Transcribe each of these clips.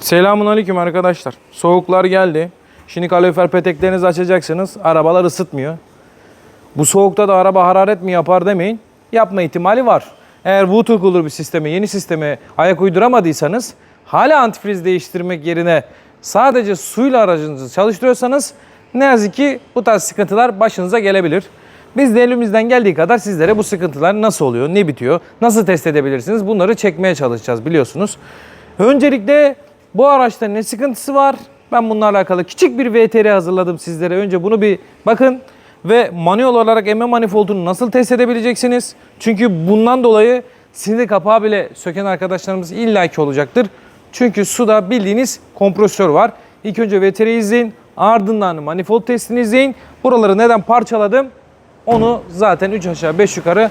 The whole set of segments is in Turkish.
Selamun aleyküm arkadaşlar. Soğuklar geldi. Şimdi kalorifer peteklerinizi açacaksınız. Arabalar ısıtmıyor. Bu soğukta da araba hararet mi yapar demeyin. Yapma ihtimali var. Eğer water cooler bir sisteme, yeni sisteme ayak uyduramadıysanız hala antifriz değiştirmek yerine sadece suyla aracınızı çalıştırıyorsanız ne yazık ki bu tarz sıkıntılar başınıza gelebilir. Biz de elimizden geldiği kadar sizlere bu sıkıntılar nasıl oluyor, ne bitiyor, nasıl test edebilirsiniz bunları çekmeye çalışacağız biliyorsunuz. Öncelikle bu araçta ne sıkıntısı var? Ben bununla alakalı küçük bir VTR hazırladım sizlere. Önce bunu bir bakın ve manuel olarak emme manifoldunu nasıl test edebileceksiniz? Çünkü bundan dolayı sinir kapağı bile söken arkadaşlarımız illaki olacaktır. Çünkü suda bildiğiniz kompresör var. İlk önce VTR'yi izleyin. Ardından manifold testini izleyin. Buraları neden parçaladım? Onu zaten 3 aşağı 5 yukarı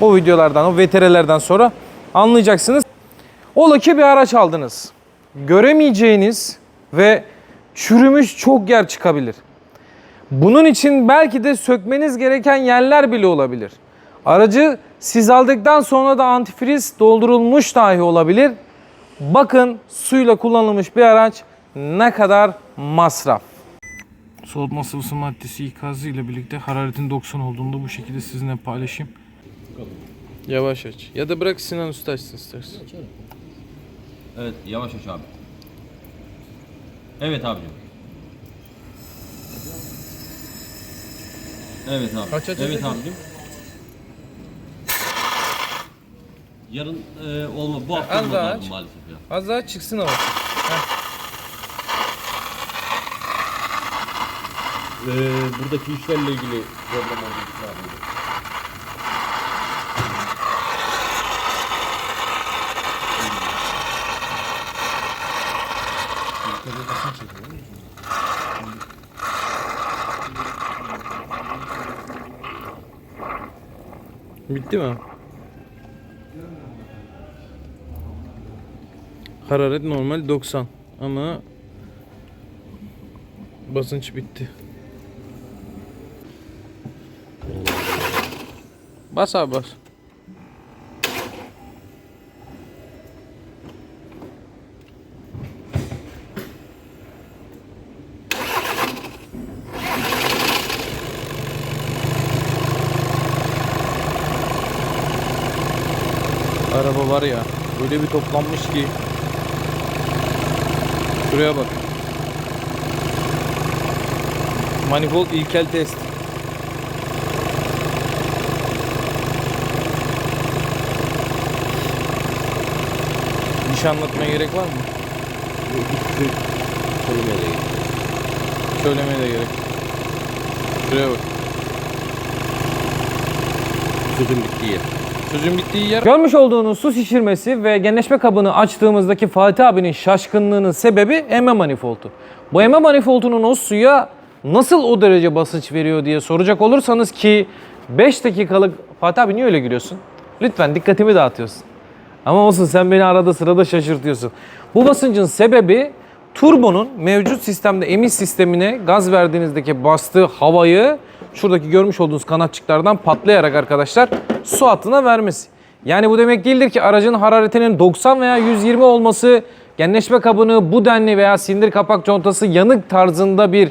bu videolardan, o VTR'lerden sonra anlayacaksınız. Ola ki bir araç aldınız. Göremeyeceğiniz ve çürümüş çok yer çıkabilir. Bunun için belki de sökmeniz gereken yerler bile olabilir. Aracı siz aldıktan sonra da antifriz doldurulmuş dahi olabilir. Bakın suyla kullanılmış bir araç ne kadar masraf. Soğutma sıvısı maddesi ikazı ile birlikte hararetin 90 olduğunda bu şekilde sizinle paylaşayım. Yavaş aç. Ya da bırak Sinan Usta açsın istersen. Evet yavaş aç abi. Evet abicim. Evet abi. Kaç aç evet abicim. Yarın e, olma bu hafta az olmadı daha abi aç. maalesef ya. Az daha çıksın ama. E, buradaki işlerle ilgili problem olduğu için abi. Bitti mi? Hararet normal 90 ama basınç bitti. Bas abi bas. Araba var ya öyle bir toplanmış ki. Şuraya bak. Manifold ilkel test. Bir şey anlatmaya gerek var mı? Söylemeye de gerek. Söylemeye de gerek. Şuraya bak. Sözün bittiği yer. Sözün bittiği yer. Görmüş olduğunuz su şişirmesi ve genleşme kabını açtığımızdaki Fatih abinin şaşkınlığının sebebi emme manifoldu. Bu emme manifoldunun o suya nasıl o derece basınç veriyor diye soracak olursanız ki 5 dakikalık Fatih abi niye öyle gülüyorsun? Lütfen dikkatimi dağıtıyorsun. Ama olsun sen beni arada sırada şaşırtıyorsun. Bu basıncın sebebi turbonun mevcut sistemde emiş sistemine gaz verdiğinizdeki bastığı havayı şuradaki görmüş olduğunuz kanatçıklardan patlayarak arkadaşlar su hattına vermesi. Yani bu demek değildir ki aracın hararetinin 90 veya 120 olması genleşme kabını bu denli veya sindir kapak contası yanık tarzında bir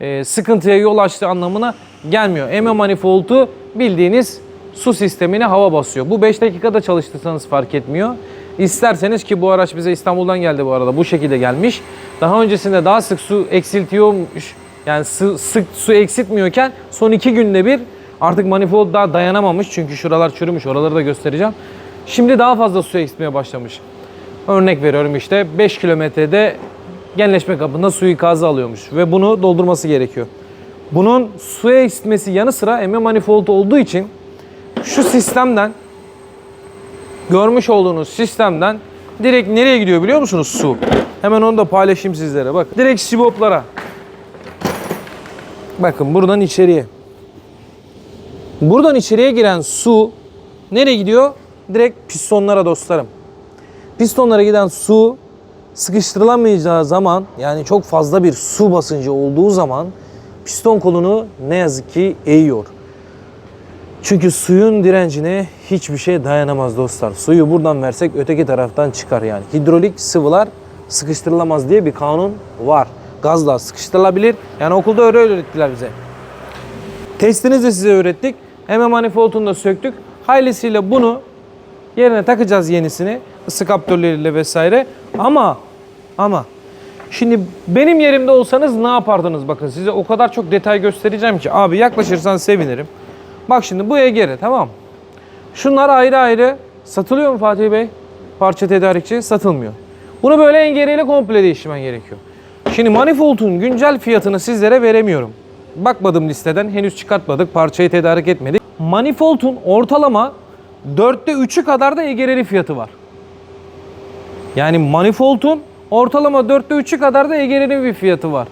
e, sıkıntıya yol açtığı anlamına gelmiyor. Emme manifoldu bildiğiniz su sistemine hava basıyor. Bu 5 dakikada çalıştırsanız fark etmiyor. İsterseniz ki bu araç bize İstanbul'dan geldi bu arada bu şekilde gelmiş. Daha öncesinde daha sık su eksiltiyormuş. Yani sı- sık su eksiltmiyorken son 2 günde bir artık manifold daha dayanamamış. Çünkü şuralar çürümüş oraları da göstereceğim. Şimdi daha fazla su eksiltmeye başlamış. Örnek veriyorum işte 5 kilometrede genleşme kabında suyu ikazı alıyormuş ve bunu doldurması gerekiyor. Bunun su eksiltmesi yanı sıra emme manifold olduğu için şu sistemden görmüş olduğunuz sistemden direkt nereye gidiyor biliyor musunuz su? Hemen onu da paylaşayım sizlere. Bak direkt siboplara. Bakın buradan içeriye. Buradan içeriye giren su nereye gidiyor? Direkt pistonlara dostlarım. Pistonlara giden su sıkıştırılamayacağı zaman yani çok fazla bir su basıncı olduğu zaman piston kolunu ne yazık ki eğiyor. Çünkü suyun direncine hiçbir şey dayanamaz dostlar. Suyu buradan versek öteki taraftan çıkar yani. Hidrolik sıvılar sıkıştırılamaz diye bir kanun var. Gazla sıkıştırılabilir. Yani okulda öyle öğrettiler bize. Testini de size öğrettik. Hemen manifoldunu da söktük. Haylesiyle bunu yerine takacağız yenisini. Isı kaptörleriyle vesaire. Ama ama şimdi benim yerimde olsanız ne yapardınız? Bakın size o kadar çok detay göstereceğim ki. Abi yaklaşırsan sevinirim. Bak şimdi bu EGR tamam. Şunlar ayrı ayrı satılıyor mu Fatih Bey? Parça tedarikçi satılmıyor. Bunu böyle engereyle komple değiştirmen gerekiyor. Şimdi manifoldun güncel fiyatını sizlere veremiyorum. Bakmadım listeden henüz çıkartmadık parçayı tedarik etmedik. Manifoldun ortalama 4'te 3'ü kadar da egereli fiyatı var. Yani manifoldun ortalama 4'te 3'ü kadar da egereli bir fiyatı var.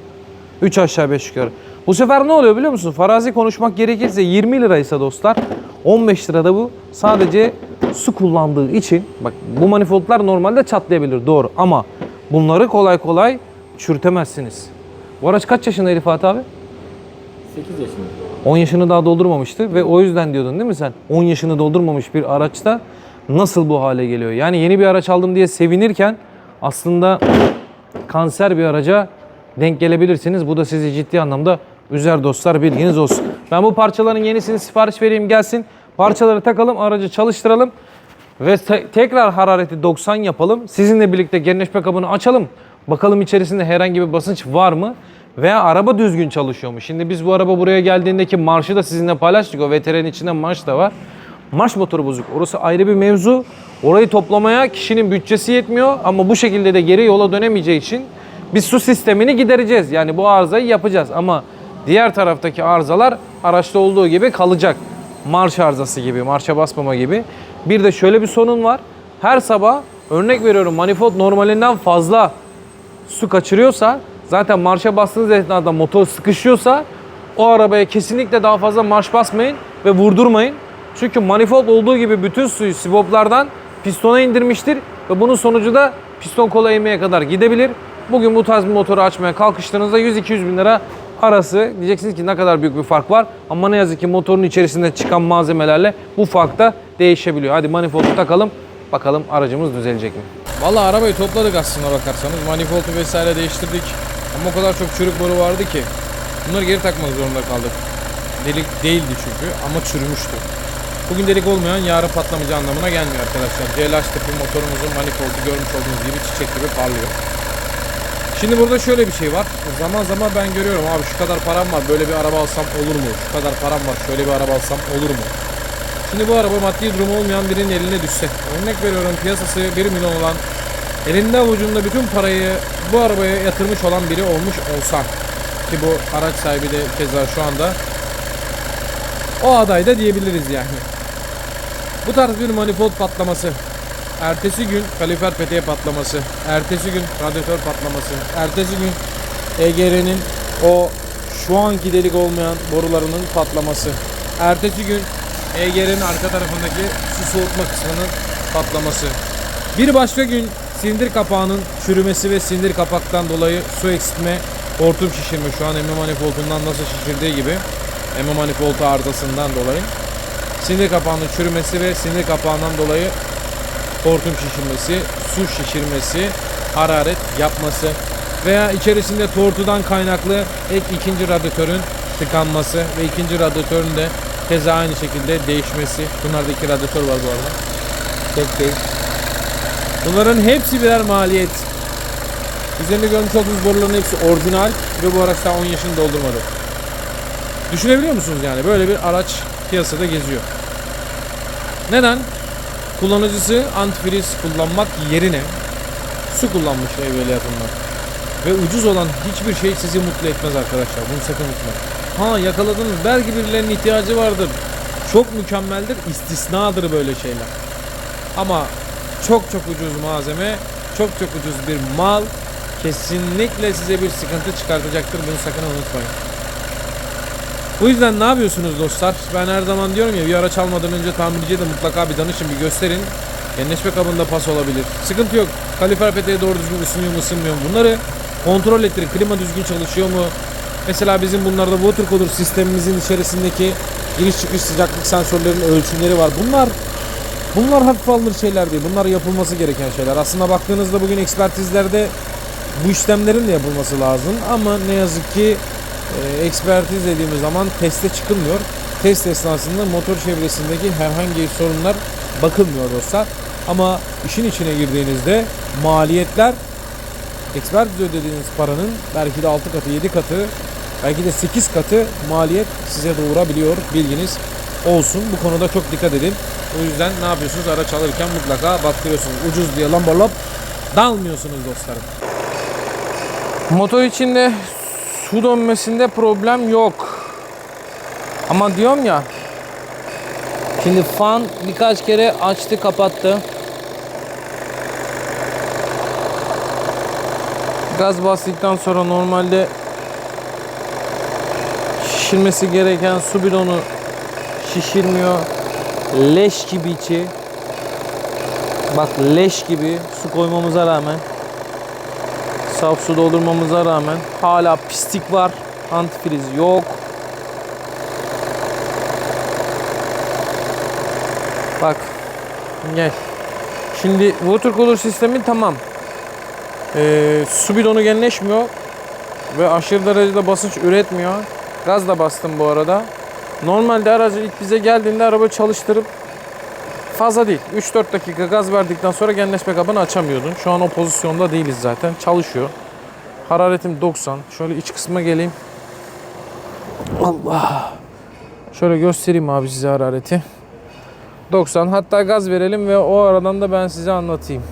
3 aşağı 5 yukarı. Bu sefer ne oluyor biliyor musun? Farazi konuşmak gerekirse 20 liraysa dostlar 15 lirada bu sadece su kullandığı için bak bu manifoldlar normalde çatlayabilir doğru ama bunları kolay kolay çürütemezsiniz. Bu araç kaç yaşındaydı Fatih abi? 8 yaşında. 10 yaşını daha doldurmamıştı ve o yüzden diyordun değil mi sen? 10 yaşını doldurmamış bir araçta nasıl bu hale geliyor? Yani yeni bir araç aldım diye sevinirken aslında kanser bir araca denk gelebilirsiniz. Bu da sizi ciddi anlamda üzer dostlar bilginiz olsun. Ben bu parçaların yenisini sipariş vereyim gelsin. Parçaları takalım, aracı çalıştıralım ve te- tekrar harareti 90 yapalım. Sizinle birlikte genleşme kabını açalım. Bakalım içerisinde herhangi bir basınç var mı? Veya araba düzgün çalışıyor mu? Şimdi biz bu araba buraya geldiğindeki marşı da sizinle paylaştık. O VTR'nin içinde marş da var. Marş motoru bozuk. Orası ayrı bir mevzu. Orayı toplamaya kişinin bütçesi yetmiyor ama bu şekilde de geri yola dönemeyeceği için biz su sistemini gidereceğiz. Yani bu arızayı yapacağız ama diğer taraftaki arızalar araçta olduğu gibi kalacak. Marş arızası gibi, marşa basmama gibi. Bir de şöyle bir sorun var. Her sabah örnek veriyorum manifold normalinden fazla su kaçırıyorsa zaten marşa bastığınız esnada motor sıkışıyorsa o arabaya kesinlikle daha fazla marş basmayın ve vurdurmayın. Çünkü manifold olduğu gibi bütün suyu siboplardan pistona indirmiştir ve bunun sonucu da piston kola eğmeye kadar gidebilir. Bugün bu tarz bir motoru açmaya kalkıştığınızda 100-200 bin lira arası diyeceksiniz ki ne kadar büyük bir fark var. Ama ne yazık ki motorun içerisinde çıkan malzemelerle bu fark da değişebiliyor. Hadi manifoldu takalım bakalım aracımız düzelecek mi? Valla arabayı topladık aslında bakarsanız. Manifoldu vesaire değiştirdik. Ama o kadar çok çürük boru vardı ki. Bunları geri takmak zorunda kaldık. Delik değildi çünkü ama çürümüştü. Bugün delik olmayan yarın patlamayacağı anlamına gelmiyor arkadaşlar. CLH tipi motorumuzun manifoldu görmüş olduğunuz gibi çiçek gibi parlıyor. Şimdi burada şöyle bir şey var. Zaman zaman ben görüyorum abi şu kadar param var böyle bir araba alsam olur mu? Şu kadar param var şöyle bir araba alsam olur mu? Şimdi bu araba maddi durumu olmayan birinin eline düşse. Örnek veriyorum piyasası 1 milyon olan elinde avucunda bütün parayı bu arabaya yatırmış olan biri olmuş olsa ki bu araç sahibi de keza şu anda o aday da diyebiliriz yani. Bu tarz bir manifold patlaması, ertesi gün kalifer peteğe patlaması, ertesi gün radyatör patlaması, ertesi gün EGR'nin o şu anki delik olmayan borularının patlaması, ertesi gün EGR'nin arka tarafındaki su soğutma kısmının patlaması. Bir başka gün silindir kapağının çürümesi ve silindir kapaktan dolayı su eksiltme, hortum şişirme şu an emme manifoldundan nasıl şişirdiği gibi emme manifoldu arızasından dolayı silindir kapağının çürümesi ve silindir kapağından dolayı hortum şişirmesi, su şişirmesi, hararet yapması veya içerisinde tortudan kaynaklı ek ikinci radyatörün tıkanması ve ikinci radyatörün de keza aynı şekilde değişmesi. Bunlarda iki radyatör var bu arada. Tek değil. Bunların hepsi birer maliyet. Üzerinde görmüş olduğunuz boruların hepsi orijinal ve bu araç daha 10 yaşını doldurmadı. Düşünebiliyor musunuz yani böyle bir araç piyasada geziyor. Neden? Kullanıcısı antifriz kullanmak yerine su kullanmış evveliyatında. Ve ucuz olan hiçbir şey sizi mutlu etmez arkadaşlar. Bunu sakın unutmayın. Ha yakaladınız belki birilerinin ihtiyacı vardır. Çok mükemmeldir, istisnadır böyle şeyler. Ama çok çok ucuz malzeme, çok çok ucuz bir mal kesinlikle size bir sıkıntı çıkartacaktır. Bunu sakın unutmayın. Bu yüzden ne yapıyorsunuz dostlar? Ben her zaman diyorum ya bir araç almadan önce tamirciye de mutlaka bir danışın, bir gösterin. Genleşme kabında pas olabilir. Sıkıntı yok. Kalifer peteği doğru düzgün ısınıyor mu ısınmıyor mu? Bunları kontrol ettirin. Klima düzgün çalışıyor mu? Mesela bizim bunlarda water cooler sistemimizin içerisindeki giriş çıkış sıcaklık sensörlerinin ölçümleri var. Bunlar Bunlar hafif alınır şeyler değil. Bunlar yapılması gereken şeyler. Aslında baktığınızda bugün ekspertizlerde bu işlemlerin de yapılması lazım. Ama ne yazık ki e, ekspertiz dediğimiz zaman teste çıkılmıyor. Test esnasında motor çevresindeki herhangi sorunlar bakılmıyor dostlar. Ama işin içine girdiğinizde maliyetler ekspertiz ödediğiniz paranın belki de 6 katı 7 katı belki de 8 katı maliyet size doğurabiliyor bilginiz olsun. Bu konuda çok dikkat edin. O yüzden ne yapıyorsunuz? Araç alırken mutlaka baktırıyorsunuz. Ucuz diye lamba lop dalmıyorsunuz dostlarım. Motor içinde su dönmesinde problem yok. Ama diyorum ya Şimdi fan birkaç kere açtı kapattı. Gaz bastıktan sonra normalde şişirmesi gereken su bidonu şişirmiyor. Leş gibi içi. Bak leş gibi su koymamıza rağmen saf su doldurmamıza rağmen hala pislik var. Antifriz yok. Bak. Gel. Şimdi water cooler sistemi tamam. Ee, su bidonu genleşmiyor. Ve aşırı derecede basınç üretmiyor. Gaz da bastım bu arada. Normalde aracı ilk bize geldiğinde araba çalıştırıp fazla değil. 3-4 dakika gaz verdikten sonra genleşme kabını açamıyordun. Şu an o pozisyonda değiliz zaten. Çalışıyor. Hararetim 90. Şöyle iç kısma geleyim. Allah. Şöyle göstereyim abi size harareti. 90. Hatta gaz verelim ve o aradan da ben size anlatayım.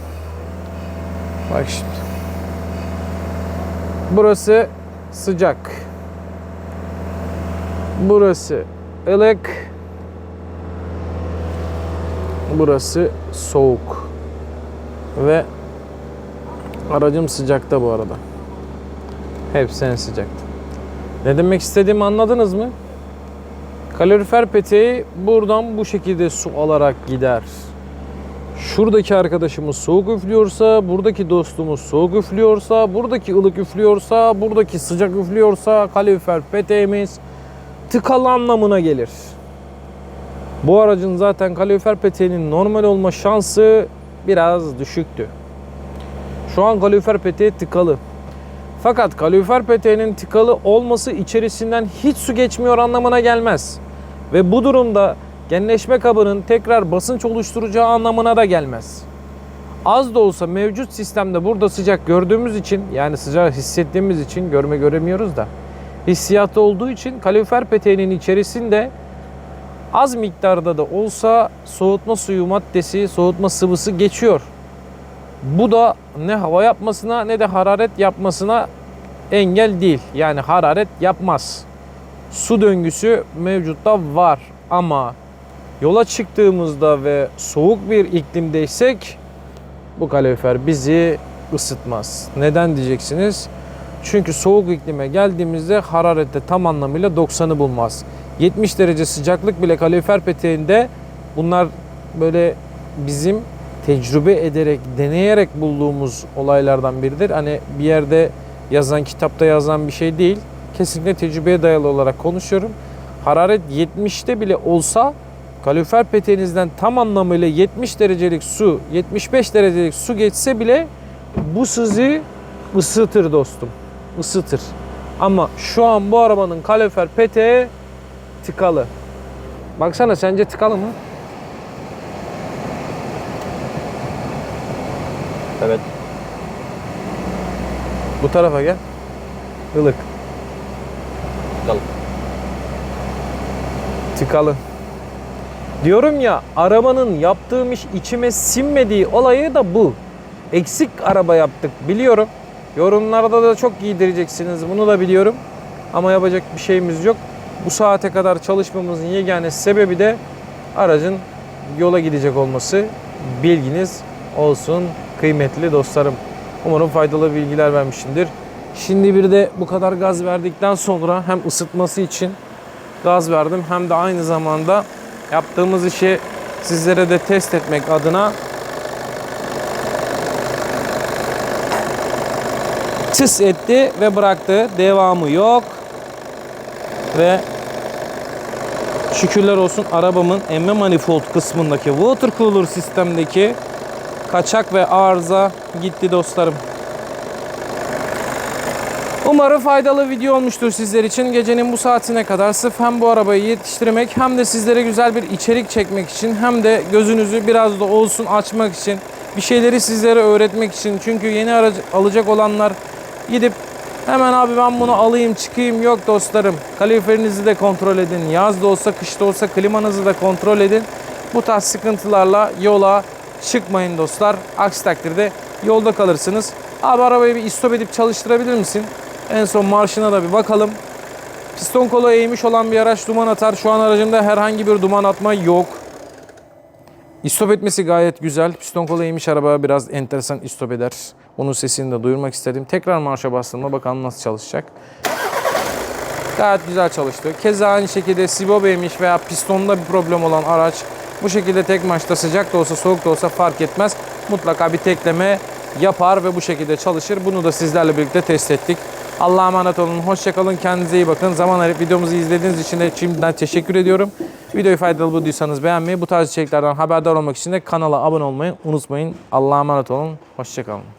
Bak şimdi. Burası sıcak. Burası ılık. Burası soğuk. Ve aracım sıcakta bu arada. Hepsi en sıcakta. Ne demek istediğimi anladınız mı? Kalorifer peteği buradan bu şekilde su alarak gider. Şuradaki arkadaşımız soğuk üflüyorsa, buradaki dostumuz soğuk üflüyorsa, buradaki ılık üflüyorsa, buradaki sıcak üflüyorsa kalorifer peteğimiz tıkalı anlamına gelir. Bu aracın zaten kalorifer peteğinin normal olma şansı biraz düşüktü. Şu an kalorifer peteği tıkalı. Fakat kalorifer peteğinin tıkalı olması içerisinden hiç su geçmiyor anlamına gelmez. Ve bu durumda genleşme kabının tekrar basınç oluşturacağı anlamına da gelmez. Az da olsa mevcut sistemde burada sıcak gördüğümüz için yani sıcağı hissettiğimiz için görme göremiyoruz da hissiyatı olduğu için kalorifer peteğinin içerisinde az miktarda da olsa soğutma suyu maddesi, soğutma sıvısı geçiyor. Bu da ne hava yapmasına ne de hararet yapmasına engel değil. Yani hararet yapmaz. Su döngüsü mevcutta var ama yola çıktığımızda ve soğuk bir iklimdeysek bu kalorifer bizi ısıtmaz. Neden diyeceksiniz? Çünkü soğuk iklime geldiğimizde hararette tam anlamıyla 90'ı bulmaz. 70 derece sıcaklık bile kalorifer peteğinde bunlar böyle bizim tecrübe ederek, deneyerek bulduğumuz olaylardan biridir. Hani bir yerde yazan, kitapta yazan bir şey değil. Kesinlikle tecrübeye dayalı olarak konuşuyorum. Hararet 70'te bile olsa kalorifer peteğinizden tam anlamıyla 70 derecelik su, 75 derecelik su geçse bile bu sizi ısıtır dostum. Isıtır. Ama şu an bu arabanın kalorifer peteği tıkalı. Baksana sence tıkalı mı? Evet. Bu tarafa gel. Ilık. Bakalım. Tıkalı. Diyorum ya arabanın yaptığım iş içime sinmediği olayı da bu. Eksik araba yaptık biliyorum. Yorumlarda da çok giydireceksiniz bunu da biliyorum. Ama yapacak bir şeyimiz yok. Bu saate kadar çalışmamızın yegane sebebi de aracın yola gidecek olması. Bilginiz olsun kıymetli dostlarım. Umarım faydalı bilgiler vermişimdir. Şimdi bir de bu kadar gaz verdikten sonra hem ısıtması için gaz verdim hem de aynı zamanda yaptığımız işi sizlere de test etmek adına tıs etti ve bıraktı. Devamı yok. Ve Şükürler olsun arabamın emme manifold kısmındaki water cooler sistemdeki kaçak ve arıza gitti dostlarım. Umarım faydalı video olmuştur sizler için. Gecenin bu saatine kadar sırf hem bu arabayı yetiştirmek hem de sizlere güzel bir içerik çekmek için hem de gözünüzü biraz da olsun açmak için bir şeyleri sizlere öğretmek için. Çünkü yeni aracı alacak olanlar gidip hemen abi ben bunu alayım çıkayım yok dostlarım. Kaliferinizi de kontrol edin. Yaz da olsa kış da olsa klimanızı da kontrol edin. Bu tarz sıkıntılarla yola çıkmayın dostlar. Aksi takdirde yolda kalırsınız. Abi arabayı bir istop edip çalıştırabilir misin? En son marşına da bir bakalım. Piston kolu eğmiş olan bir araç duman atar. Şu an aracımda herhangi bir duman atma yok. İstop etmesi gayet güzel. Piston kolu eğmiş araba biraz enteresan istop eder. Onun sesini de duyurmak istedim. Tekrar marşa bastığımda bakalım nasıl çalışacak. Gayet güzel çalıştı. Keza aynı şekilde sibo eğmiş veya pistonda bir problem olan araç bu şekilde tek maçta sıcak da olsa soğuk da olsa fark etmez. Mutlaka bir tekleme yapar ve bu şekilde çalışır. Bunu da sizlerle birlikte test ettik. Allah'a emanet olun. Hoşçakalın. Kendinize iyi bakın. Zaman ayırıp videomuzu izlediğiniz için de şimdiden teşekkür ediyorum. Videoyu faydalı bulduysanız beğenmeyi, bu tarz içeriklerden haberdar olmak için de kanala abone olmayı unutmayın. Allah'a emanet olun. Hoşçakalın.